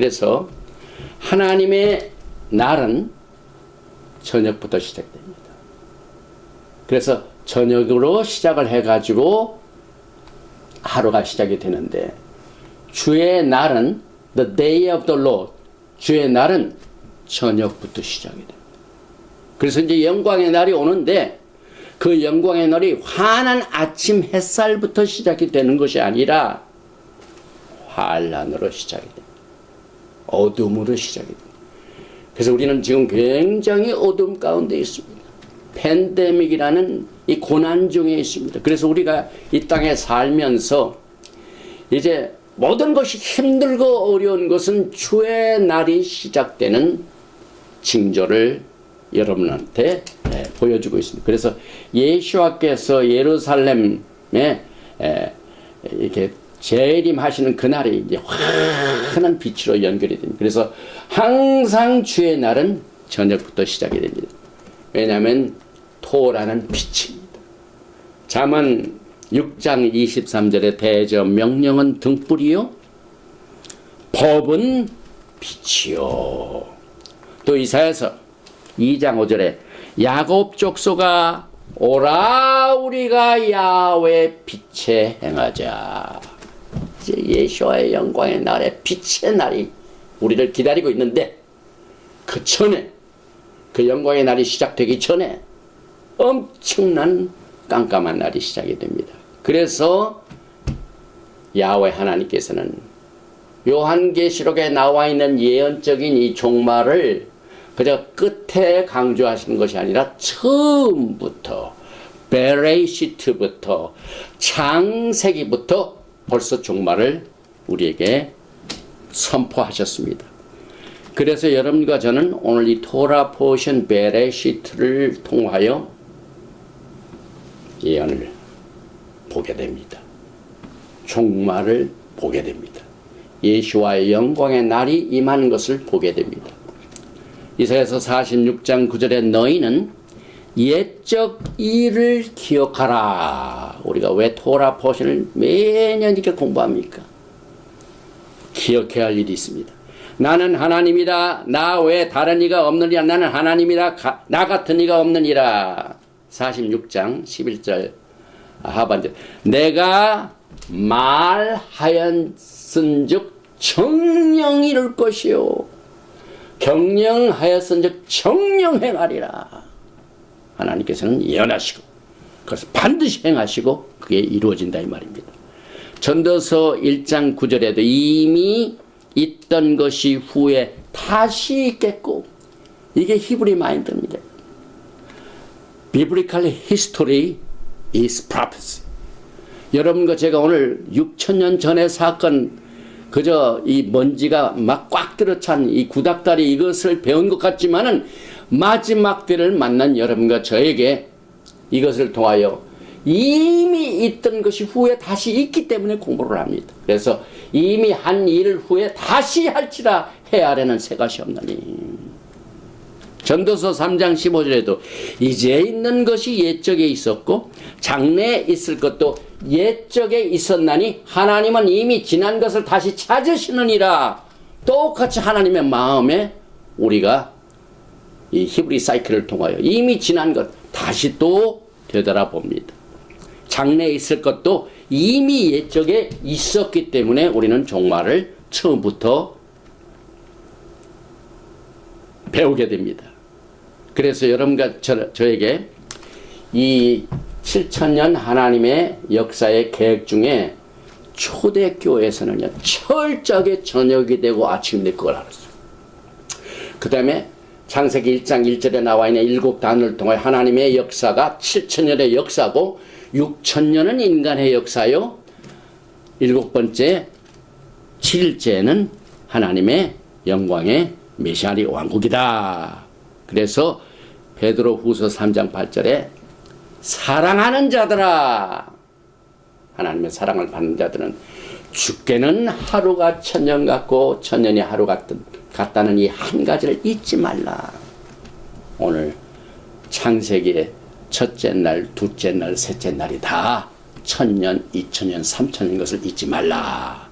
그래서 하나님의 날은 저녁부터 시작됩니다. 그래서 저녁으로 시작을 해가지고 하루가 시작이 되는데 주의 날은 the day of the Lord 주의 날은 저녁부터 시작이 됩니다. 그래서 이제 영광의 날이 오는데 그 영광의 날이 환한 아침 햇살부터 시작이 되는 것이 아니라 환란으로 시작이 됩니다. 어둠으로 시작이 됩니다. 그래서 우리는 지금 굉장히 어둠 가운데 있습니다. 팬데믹이라는 이 고난 중에 있습니다. 그래서 우리가 이 땅에 살면서 이제 모든 것이 힘들고 어려운 것은 주의 날이 시작되는 징조를 여러분한테 예, 보여주고 있습니다. 그래서 예수와께서 예루살렘에 에, 이렇게 재림하시는 그날이 이제 환한 빛으로 연결이 됩니다. 그래서 항상 주의 날은 저녁부터 시작이 됩니다. 왜냐하면 토라는 빛입니다. 잠언 6장 23절의 대저 명령은 등불이요 법은 빛이요 또 이사야서 2장 5절에 야곱 족소가 오라 우리가 야외 빛에 행하자 이제 예수와의 영광의 날에 빛의 날이 우리를 기다리고 있는데 그 전에 그 영광의 날이 시작되기 전에 엄청난 깜깜한 날이 시작이 됩니다. 그래서 야훼 하나님께서는 요한계시록에 나와 있는 예언적인 이 종말을 그저 끝에 강조하시는 것이 아니라 처음부터 베레이시트부터 창세기부터 벌써 종말을 우리에게 선포하셨습니다. 그래서 여러분과 저는 오늘 이 토라 포션 베레시트를 통하여 예언을 보게 됩니다. 종말을 보게 됩니다. 예수와의 영광의 날이 임하는 것을 보게 됩니다. 이사야서 46장 9절에 너희는 옛적 일을 기억하라. 우리가 왜 토라 포션을 매년 이렇게 공부합니까? 기억해야 할 일이 있습니다. 나는 하나님이라 나외 다른 이가 없느니라. 나는 하나님이라. 가, 나 같은 이가 없느니라. 46장 11절 하반절. 내가 말하였은즉 정령 이룰 것이요. 경영하였은즉 정령 행하리라 하나님께서는 예언하시고 그것을 반드시 행하시고 그게 이루어진다 이 말입니다 전도서 1장 9절에도 이미 있던 것이 후에 다시 있겠고 이게 히브리 마인드입니다. Biblical history is prophecy. 여러분과 제가 오늘 6천년 전의 사건 그저 이 먼지가 막 꽉 들어찬 이 구닥다리 이것을 배운 것 같지만은 마지막 때를 만난 여러분과 저에게 이것을 통하여 이미 있던 것이 후에 다시 있기 때문에 공부를 합니다. 그래서 이미 한 일을 후에 다시 할지라 헤아려는 새 것이 없나니. 전도서 3장 15절에도 이제 있는 것이 옛적에 있었고 장래에 있을 것도 옛적에 있었나니 하나님은 이미 지난 것을 다시 찾으시느니라 똑같이 하나님의 마음에 우리가 이 히브리 사이클을 통하여 이미 지난 것 다시 또 되돌아봅니다. 장래에 있을 것도 이미 옛적에 있었기 때문에 우리는 종말을 처음부터 배우게 됩니다. 그래서 여러분과 저, 저에게 이 7천년 하나님의 역사의 계획 중에 초대교회에서는요, 철저하게 저녁이 되고 아침이 되고 그걸 알았어요. 그 다음에 창세기 1장 1절에 나와 있는 일곱 단을 통해 하나님의 역사가 7천년의 역사고 6천년은 인간의 역사요. 일곱 번째 7일째는 하나님의 영광의 메시아리 왕국이다. 그래서 베드로 후서 3장 8절에 사랑하는 자들아 하나님의 사랑을 받는 자들은 죽게는 하루가 천년 같고 천년이 하루 같은 같다는 이 한 가지를 잊지 말라. 오늘 창세기의 첫째 날, 둘째 날, 셋째 날이 다 천년, 이천년, 삼천년 것을 잊지 말라.